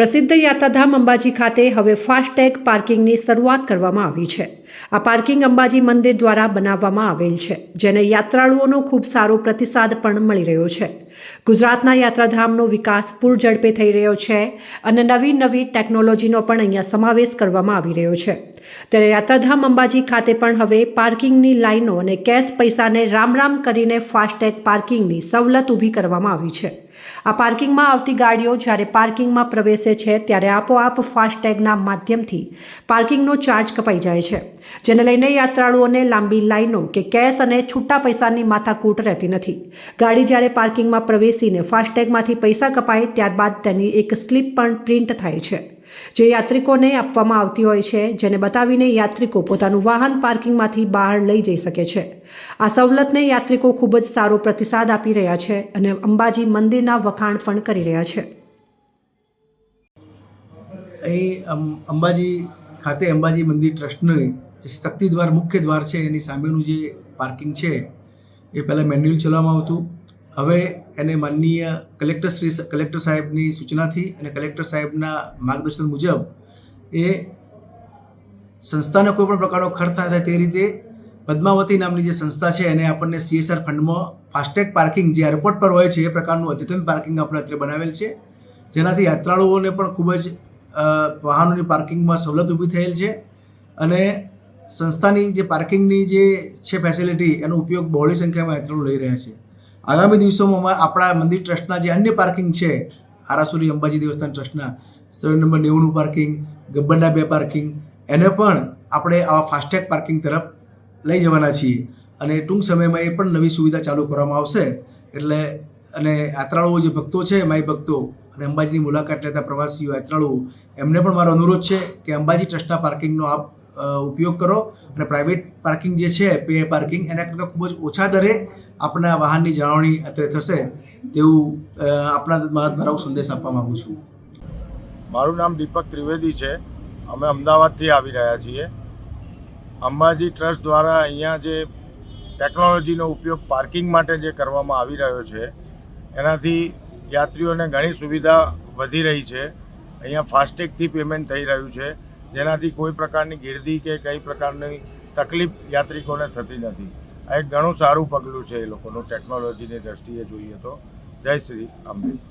પ્રસિદ્ધ યાત્રાધામ અંબાજી ખાતે હવે ફાસ્ટેગ પાર્કિંગની શરૂઆત કરવામાં આવી છે. આ પાર્કિંગ અંબાજી મંદિર દ્વારા બનાવવામાં આવેલ છે, જેને યાત્રાળુઓનો ખૂબ સારો પ્રતિસાદ પણ મળી રહ્યો છે. ગુજરાતના યાત્રાધામનો વિકાસ પૂરઝડપે થઈ રહ્યો છે અને નવી નવી ટેકનોલોજીનો પણ અહીંયા સમાવેશ કરવામાં આવી રહ્યો છે. ત્યારે યાત્રાધામ અંબાજી ખાતે પણ હવે પાર્કિંગની લાઈનો અને કેશ પૈસાને રામ રામ કરીને ફાસ્ટેગ પાર્કિંગની સવલત ઊભી કરવામાં આવી છે. આ પાર્કિંગમાં આવતી ગાડીઓ જ્યારે પાર્કિંગમાં પ્રવેશે છે, ત્યારે આપોઆપ ફાસ્ટેગના માધ્યમથી પાર્કિંગનો ચાર્જ કપાઈ જાય છે. જેને લઈને યાત્રાળુઓને લાંબી લાઈનો કે કેશ અને છૂટા પૈસાની માથાકૂટ રહેતી નથી. ગાડી જ્યારે પાર્કિંગમાં પ્રવેશીને ફાસ્ટેગમાંથી પૈસા કપાય ત્યારબાદ તેની એક સ્લીપ પણ પ્રિન્ટ થાય છે. જે યાત્રિકોને આપવામાં આવતી હોય છે, જેને બતાવીને યાત્રિકો પોતાનું વાહન પાર્કિંગમાંથી બહાર લઈ જઈ શકે છે. આ સવલતને યાત્રિકો ખૂબ જ સારો પ્રતિસાદ આપી રહ્યા છે અને અંબાજી મંદિરના વખાણ પણ કરી રહ્યા છે. અંબાજી ખાતે અંબાજી મંદિર ટ્રસ્ટનું જે શક્તિ દ્વાર, મુખ્ય દ્વાર છે, એની સામેનું જે પાર્કિંગ છે, એ પહેલાં મેન્યુઅલ ચલાવવામાં આવતું. હવે એને માનનીય કલેક્ટર શ્રી કલેક્ટર સાહેબની સૂચનાથી અને કલેક્ટર સાહેબના માર્ગદર્શન મુજબ એ સંસ્થાને કોઈ પણ પ્રકારનો ખર્ચ થાય તે રીતે પદ્માવતી નામની જે સંસ્થા છે, એને આપણને સીએસઆર ફંડમાં ફાસ્ટેગ પાર્કિંગ જે એરપોર્ટ પર હોય છે, એ પ્રકારનું અદ્યતન પાર્કિંગ આપણે અત્યારે બનાવેલ છે. જેનાથી યાત્રાળુઓને પણ ખૂબ જ વાહનોની પાર્કિંગમાં સવલત ઊભી થયેલ છે. અને સંસ્થાની જે પાર્કિંગની જે છે ફેસિલિટી એનો ઉપયોગ બહોળી સંખ્યામાં યાત્રાળુ લઈ રહ્યા છે. આગામી દિવસોમાં આપણા મંદિર ટ્રસ્ટના જે અન્ય પાર્કિંગ છે, આરાસુરી, અંબાજી દેવસ્થાન ટ્રસ્ટના, સ્થળ નંબર નેવુંનું પાર્કિંગ, ગબ્બરના બે પાર્કિંગ, એને પણ આપણે આવા ફાસ્ટેગ પાર્કિંગ તરફ લઈ જવાના છીએ. અને ટૂંક સમયમાં એ પણ નવી સુવિધા ચાલુ કરવામાં આવશે. એટલે, અને યાત્રાળુઓ જે ભક્તો છે માય ભક્તો અને અંબાજીની મુલાકાત લેતા પ્રવાસીઓ, યાત્રાળુઓ, એમને પણ મારો અનુરોધ છે કે અંબાજી ટ્રસ્ટના પાર્કિંગનો આપ ઉપયોગ કરો અને પ્રાઇવેટ પાર્કિંગ જે છે, પે પાર્કિંગ એના કરતાં ખૂબ જ ઓછા દરે આપણા વાહનની જાળવણી અત્યારે થશે તેવું આપણા દ્વારા સંદેશ આપવા માગું છું. મારું નામ દીપક ત્રિવેદી છે. અમે અમદાવાદથી આવી રહ્યા છીએ. અંબાજી ટ્રસ્ટ દ્વારા અહીંયા જે ટેકનોલોજીનો ઉપયોગ પાર્કિંગ માટે જે કરવામાં આવી રહ્યો છે, એનાથી યાત્રીઓને ઘણી સુવિધા વધી રહી છે. અહીંયા ફાસ્ટેગથી પેમેન્ટ થઈ રહ્યું છે. જેનાથી કોઈ પ્રકારની ગીર્દી કે કઈ પ્રકારની તકલીફ યાત્રિકોને થતી નથી. આ એક ઘણું સારું પગલું છે એ લોકોનું ટેકનોલોજીની દ્રષ્ટિએ જોઈએ તો. જય શ્રી અંબે.